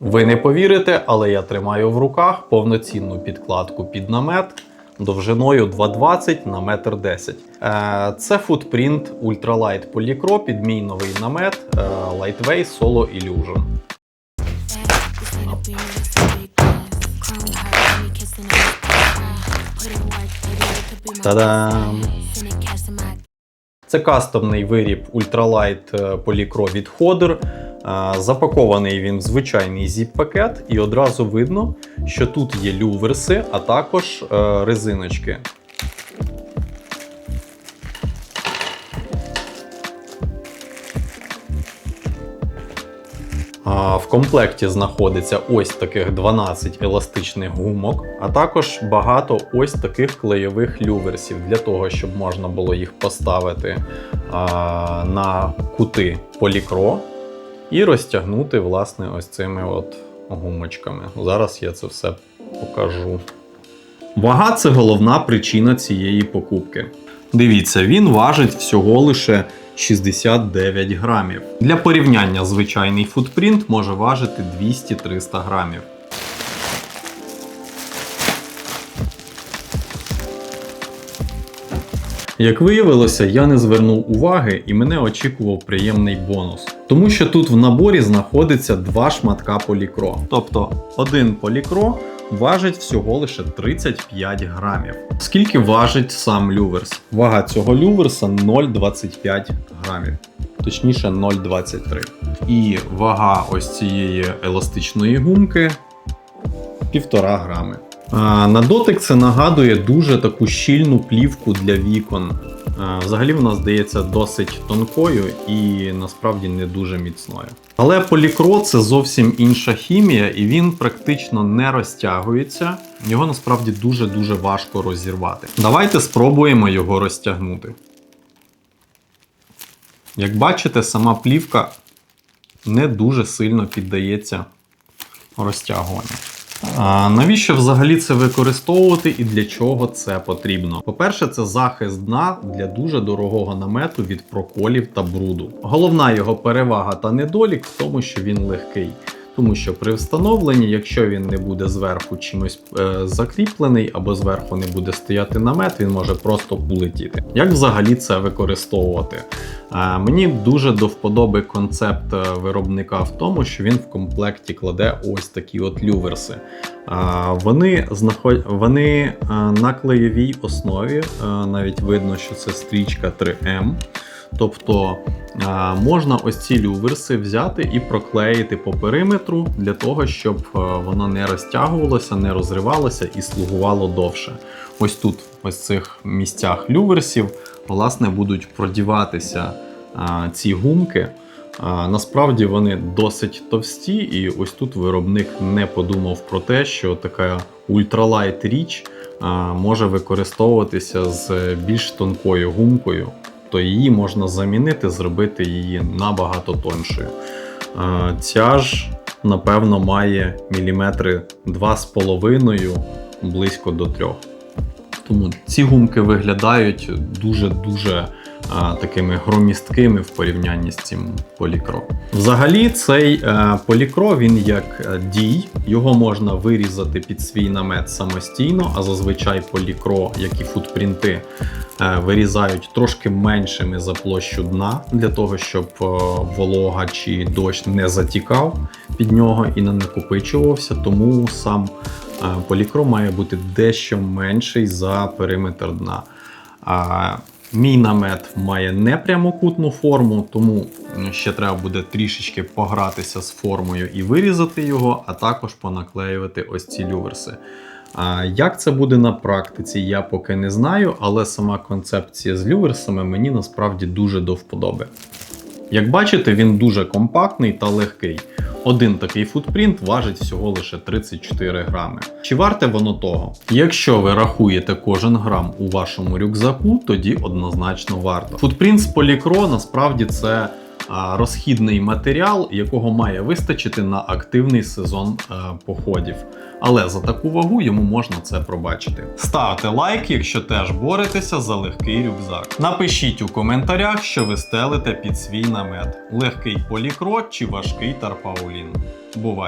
Ви не повірите, але я тримаю в руках повноцінну підкладку під намет довжиною 2,20 на 1,10 м. Е, Це футпринт Ultralight Polycro під мій новий намет е, Lightway Solo Illusion. Та-дам! Це кастомний виріб е, Polycro від Hodder. Запакований він в звичайний зіп-пакет, і одразу видно, що тут є люверси, а також е, резиночки. Комплекті знаходиться ось таких 12 еластичних гумок, а також багато ось таких клейових люверсів для того, щоб можна було їх поставити а, на кути полікро і розтягнути власне ось цими от гумочками. Зараз я це все покажу. Вага це головна причина цієї покупки. Дивіться, він важить всього лише 69 грамів. Для порівняння звичайний футпринт може важити 200-300 грамів. Як виявилося, я не звернув уваги і мене очікував приємний бонус. Тому що тут в наборі знаходиться два шматка полікро. Тобто один полікро важить всього лише 35 грамів. Скільки важить сам люверс? Вага цього люверса 0,25 грамів. Точніше 0,23. І вага ось цієї еластичної гумки 1,5 грами. На дотик це нагадує дуже таку щільну плівку для вікон. Взагалі вона здається досить тонкою і насправді не дуже міцною. Але полікро це зовсім інша хімія, і він практично не розтягується. Його насправді дуже-дуже важко розірвати. Давайте спробуємо його розтягнути. Як бачите, сама плівка не дуже сильно піддається розтягуванню. А навіщо взагалі це використовувати і для чого це потрібно? По-перше, це захист дна для дуже дорогого намету від проколів та бруду. Головна його перевага та недолік в тому, що він легкий. Тому що при встановленні, якщо він не буде зверху чимось е, закріплений або зверху не буде стояти намет, він може просто улетіти. Як взагалі це використовувати? Е, мені дуже до вподоби концепт е, виробника в тому, що він в комплекті кладе ось такі от люверси. Е, вони знаход... вони е, на клеєвій основі, е, навіть видно, що це стрічка 3М. Тобто е, можна ось ці люверси взяти і проклеїти по периметру для того, щоб е, воно не розтягувалося, не розривалося і слугувало довше. Ось тут, ось цих місцях люверсів, власне, будуть продіватися е, ці гумки. Насправді вони досить товсті, і ось тут виробник не подумав про те, що така ультралайт річ може використовуватися з більш тонкою гумкою, то її можна замінити, зробити її набагато тоншою. Ця ж, напевно, має міліметри 2,5 близько до 3. Тому ці гумки виглядають дуже-дуже а, такими громісткими в порівнянні з цим полікро. Взагалі, цей е, полікро він як е, дій, його можна вирізати під свій намет самостійно, а зазвичай полікро, як і футпринти, е, вирізають трошки меншими за площу дна для того, щоб е, волога чи дощ не затікав під нього і не накопичувався. Тому сам полікро має бути дещо менший за периметр дна. Мій намет має непрямокутну форму, тому ще треба буде трішечки погратися з формою і вирізати його, а також понаклеювати ось ці люверси. А як це буде на практиці, я поки не знаю, але сама концепція з люверсами мені насправді дуже до вподоби. Як бачите, він дуже компактний та легкий. Один такий футпринт важить всього лише 34 грами. Чи варте воно того? Якщо ви рахуєте кожен грам у вашому рюкзаку, тоді однозначно варто. Футпринт з полікро насправді це розхідний матеріал, якого має вистачити на активний сезон е, походів. Але за таку вагу йому можна це пробачити. Ставте лайк, якщо теж боретеся за легкий рюкзак. Напишіть у коментарях, що ви стелите під свій намет: легкий полікро чи важкий тарпаулін. Бувай!